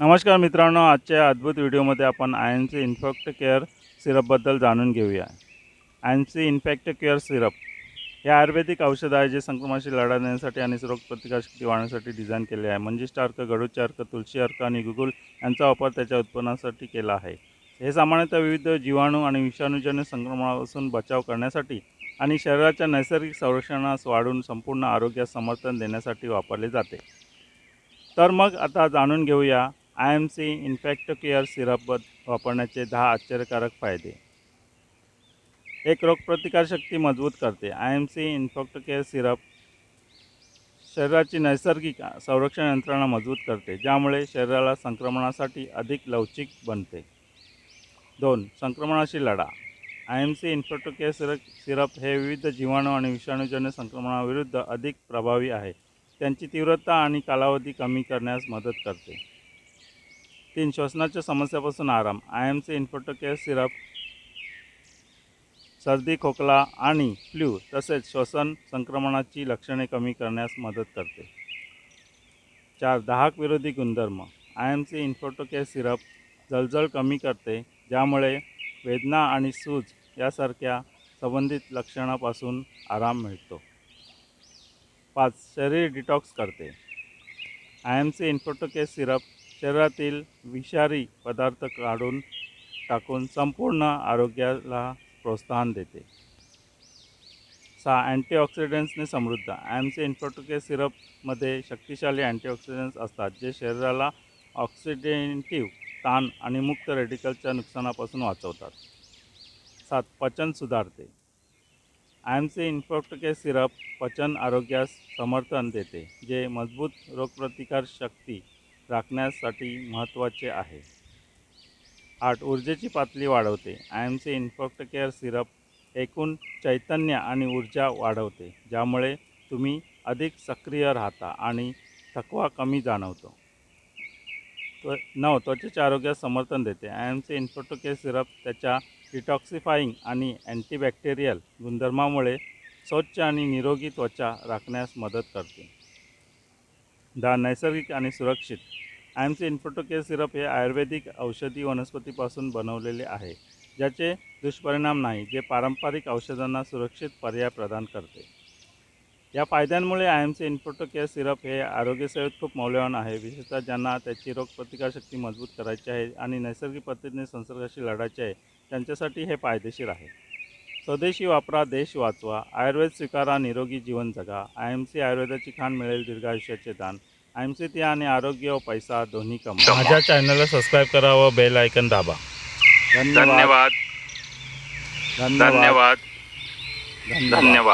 नमस्कार मित्रांनो आजच्या अद्भुत व्हिडिओमध्ये आपण आय इन्फेक्ट केअर सिरपबद्दल जाणून घेऊया. आय इन्फेक्ट केअर सिरप हे आयुर्वेदिक औषध आहे जे संक्रमणाशी लढा देण्यासाठी आणि रोगप्रतिकारशक्ती वाढण्यासाठी डिझाईन केले आहे. मंजिष्ठ अर्क गडूचे अर्क तुळशी अर्क आणि गुगुल यांचा वापर त्याच्या उत्पन्नासाठी केला आहे. हे सामान्यतः विविध जीवाणू आणि विषाणूजन्य संक्रमणापासून बचाव करण्यासाठी आणि शरीराच्या नैसर्गिक संरक्षणास वाढून संपूर्ण आरोग्यास समर्थन देण्यासाठी वापरले जाते. तर मग आता जाणून घेऊया I M C infect care syrup वापरण्याचे दहा आश्चर्यकारक फायदे. एक रोगप्रतिकारशक्ती मजबूत करते. I M C infect care syrup शरीराची नैसर्गिक संरक्षण यंत्रणा मजबूत करते ज्यामुळे शरीराला संक्रमणासाठी अधिक लवचिक बनते. दोन संक्रमणाशी लढा. I M C infect care syrup syrup हे विविध जीवाणू आणि विषाणूजन्य संक्रमणाविरुद्ध अधिक प्रभावी आहे. त्यांची तीव्रता आणि कालावधी कमी करण्यास मदत करते. तीन श्वसनाच्या समस्यापासून आराम. I M C infecto care syrup सर्दी खोकला आणि फ्ल्यू तसेच श्वसन संक्रमणाची लक्षणे कमी करण्यास मदत करते. चार दाहक विरोधी गुणधर्म. I M C infecto care syrup जळजळ कमी करते ज्यामुळे वेदना आणि सूज यासारख्या संबंधित लक्षणापासून आराम मिळतो. पाच शरीर डिटॉक्स करते. आय एम सी इन्फोटोके सिरप शरीरातील विषारी पदार्थ काढून टाकून संपूर्ण आरोग्याला प्रोत्साहन देते. सहा अँटीऑक्सिडंट्सने समृद्ध. आय एम इन्फोटोके सिरपमध्ये शक्तिशाली अँटीऑक्सिडंट्स असतात जे शरीराला ऑक्सिडेंटिव्ह ताण आणि मुक्त रेडिकलच्या नुकसानापासून वाचवतात. सात पचन सुधारते. आय एम इन्फोटोके सिरप पचन आरोग्यास समर्थन देते जे मजबूत रोगप्रतिकार शक्ती राखण्यासाठी महत्त्वाचे आहे. आठ ऊर्जेची पातळी वाढवते. I M C infect care syrup एकूण चैतन्य आणि ऊर्जा वाढवते ज्यामुळे तुम्ही अधिक सक्रिय राहता आणि थकवा कमी जाणवतो. त्व नऊ त्वचेच्या आरोग्यास समर्थन देते. I M C care syrup त्याच्या डिटॉक्सिफाईंग आणि अँटीबॅक्टेरियल गुणधर्मामुळे स्वच्छ आणि निरोगी त्वचा राखण्यास मदत करते. दहा नैसर्गिक आणि सुरक्षित. आय एम इन्फोटोकेअर सिरप हे आयुर्वेदिक औषधी वनस्पतीपासून बनवलेले आहे ज्याचे दुष्परिणाम नाही जे पारंपरिक औषधांना सुरक्षित पर्याय प्रदान करते. या फायद्यांमुळे I M C infecto care syrup हे आरोग्यसेवेत खूप मौल्यवान आहे विशेषतः ज्यांना त्याची रोगप्रतिकारशक्ती मजबूत करायची आहे आणि नैसर्गिक पद्धतीने संसर्गाशी लढायचे आहे त्यांच्यासाठी हे फायदेशीर आहे. स्वदेशी वापरा देश वाचवा आयुर्वेद स्वीकारा निरोगी जीवन जगा आय एम सी आयुर्वेदाची खाण मिळेल दीर्घायुष्याचे दान आय एम सी ती आणि आरोग्य व पैसा दोन्ही कमा माझ्या चॅनलला सबस्क्राईब करा व बेल आयकन दाबा. धन्यवाद. धन्यवाद. धन्यवाद. धन्यवाद.